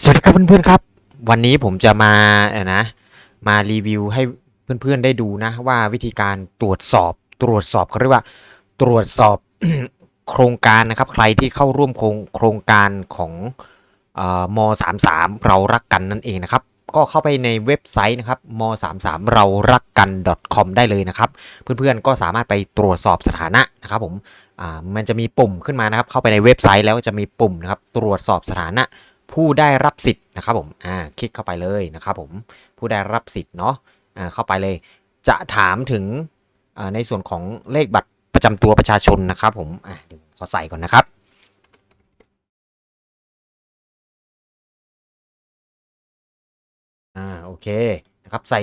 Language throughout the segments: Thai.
สวัสดีครับเพื่อนๆครับ วันนี้ผมจะมาเนะ มารีวิวให้เพื่อนๆได้ดูนะ ว่าวิธีการตรวจสอบตรวจสอบเขาเรียกว่า ตรวจสอบโครงการนะครับ ใครที่เข้าร่วมโครงโครงการของอ่อม33เรารักกันนั่นเองนะครับ ก็เข้าไปในเว็บไซต์นะครับม33เรารักกัน .com ได้เลยนะครับ เพื่อนๆก็สามารถไปตรวจสอบสถานะนะครับผมอ่ามันจะมีปุ่มขึ้นมานะครับ เข้าไปในเว็บไซต์แล้วจะมีปุ่มนะครับ ตรวจสอบสถานะ ผู้ได้รับสิทธิ์นะครับผมอ่าคลิกเข้าไปเลยนะครับผมผู้ได้รับสิทธิ์เนาะอ่าเข้าไปเลย จะถามถึงอ่าในส่วนของเลขบัตรประจำตัวประชาชนนะครับผมอ่าเดี๋ยวขอใส่ก่อนนะครับอ่าโอเคนะครับใส่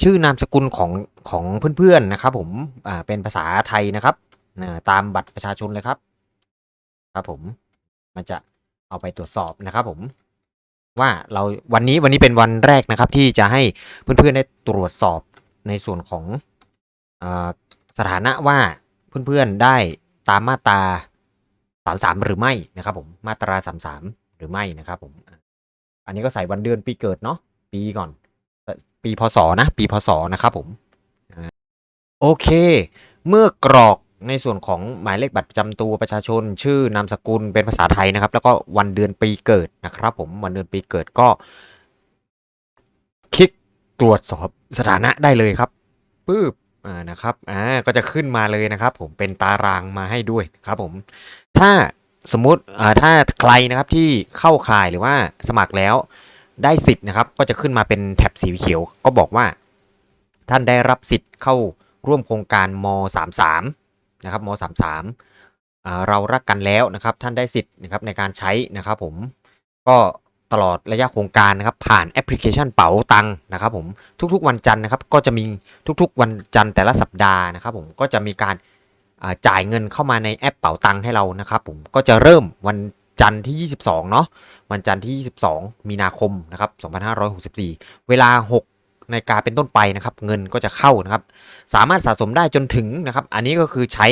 ชื่อนามสกุลของของเพื่อนๆนะครับผมอ่าเป็นภาษาไทยนะครับอ่าตามบัตรประชาชนเลยครับ ครับผมมันจะ เอาไปตรวจสอบนะครับผมว่าเราวันนี้วันนี้เป็นวันแรกนะครับ ที่จะให้เพื่อนๆได้ตรวจสอบในส่วนของอสถานะว่าเพื่อนๆได้ตามมาตรา33 หรือไม่นะครับ ผมมาตรา 33 หรือไม่นะครับ ผม อันนี้ก็ใส่วันเดือนปีเกิดเนาะปีก่อน ปีพศนะ ปีพศนะครับ ผมโอเค เมื่อกรอก ในส่วนของหมายเลขบัตรประจำตัวประชาชน ชื่อนามสกุลเป็นภาษาไทยนะครับ แล้วก็วันเดือนปีเกิดนะครับ ผมวันเดือนปีเกิดก็ คลิกตรวจสอบสถานะได้เลยครับปึ๊บอ่านะครับอ่าก็จะขึ้นมาเลยนะครับ ผมเป็นตารางมาให้ด้วยครับ ผม ถ้าสมมติอ่าถ้าใครนะครับที่เข้าข่ายหรือว่าสมัครแล้วได้สิทธิ์นะครับ ก็จะขึ้นมาเป็นแถบสีเขียว ก็บอกว่า ท่านได้รับสิทธิ์เข้าร่วมโครงการม 33 นะครับม33อ่าเรารักกันแล้วนะครับท่านได้สิทธิ์นะครับในการใช้นะครับผมก็ตลอดระยะโครงการนะครับผ่านแอปพลิเคชันเป๋าตังค์นะครับผมทุกๆวันจันทร์นะครับก็จะมีทุกๆวันจันทร์แต่ละสัปดาห์นะครับผมก็จะมีการจ่ายเงินเข้ามาในแอปเป๋าตังค์ให้เรานะครับผมก็จะเริ่มวันจันทร์ที่ 22 เนาะวันจันทร์ที่ 22 มีนาคมนะครับ 2564 เวลา6 นาฬิกาเป็นต้นไปนะครับ เงินก็จะเข้านะครับ สามารถสะสมได้จนถึงนะครับ อันนี้ก็คือใช้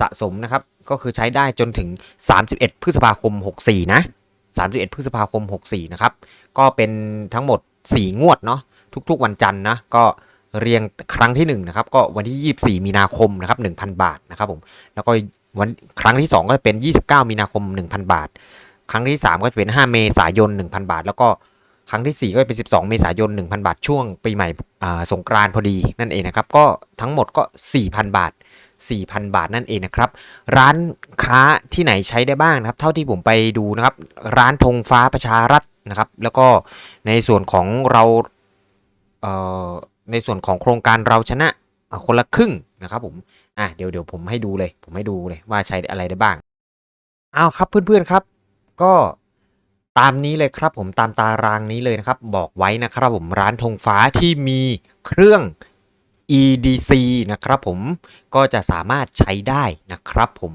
สะสมนะครับ ก็คือใช้ได้จนถึง 31 พฤษภาคม 64 นะ 31 พฤษภาคม 64 นะครับ ก็เป็นทั้งหมด 4 งวดเนาะ ทุกๆ วันจันทร์นะ ก็เรียงครั้งที่1นะครับ ก็วันที่ 24 มีนาคมนะครับ 1,000 บาทนะครับผม แล้วก็วันครั้งที่ 2 ก็จะเป็น 29 มีนาคม 1,000 บาท ครั้งที่ 3 ก็จะเป็น 5 เมษายน 1,000 บาท แล้วก็ ครั้งที่ 4 ก็เป็น 12 เมษายน 1,000 บาท ช่วงปีใหม่สงกรานต์พอดีนั่นเองนะครับ ก็ทั้งหมดก็ 4,000 บาท 4,000 บาทนั่นเองนะครับ ร้านค้าที่ไหนใช้ได้บ้างนะครับ เท่าที่ผมไปดูนะครับ ร้านธงฟ้าประชารัฐนะครับ แล้วก็ในส่วนของเราเในส่วนของโครงการเราชนะคนละครึ่งนะครับผม อะเดี๋ยวเดี๋ยวผมให้ดูเลย ผมให้ดูเลยว่าใช้อะไรได้บ้าง เอาครับเพื่อนๆครับ ก็ ตามนี้เลยครับผมตามตารางนี้เลยนะครับ บอกไว้นะครับผมร้านธงฟ้าที่มีเครื่อง EDC นะครับผมก็จะสามารถใช้ได้นะครับผม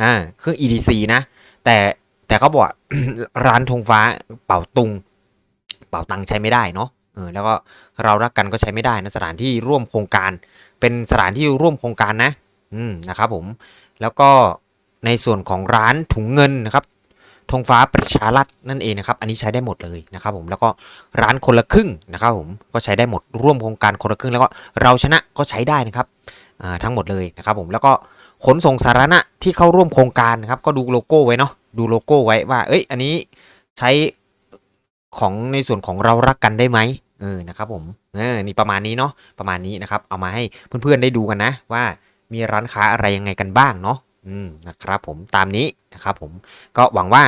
อ่าเครื่อง EDC นะแต่แต่เขาบอกร้านธงฟ้าเป่าตุง เป่าตังใช้ไม่ได้เนาะเออแล้วก็เรารักกันก็ใช้ไม่ได้นะสถานที่ร่วมโครงการ เป็นสถานที่ร่วมโครงการนะอืมนะครับผมแล้วก็ในส่วนของร้านถุงเงินนะครับ ธงฟ้าประชารัฐนั่นเองนะครับ อันนี้ใช้ได้หมดเลยนะครับผมแล้วก็ร้านคนละครึ่งนะครับผมก็ใช้ได้หมดร่วมโครงการคนละครึ่งแล้วก็เราชนะก็ใช้ได้นะครับทั้งหมดเลยนะครับผมแล้วก็ขนส่งสาธารณะที่เข้าร่วมโครงการนะครับก็ดูโลโก้ไว้เนาะดูโลโก้ไว้ว่า เอ้ยอันนี้ใช้ของในส่วนของเรารักกันได้ไหมเออนะครับผมเออนี่ประมาณนี้เนาะประมาณนี้นะครับเอามาให้เพื่อนๆได้ดูกันนะว่ามีร้านค้าอะไรยังไงกันบ้างเนาะ อืมนะครับผมตามนี้นะครับผมก็หวังว่า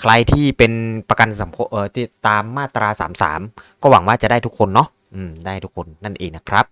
ใครที่เป็นประกันสังคมเออที่ตามมาตรา 33 ก็หวังว่าจะได้ทุกคนเนาะอืมได้ทุกคนนั่นเองนะครับ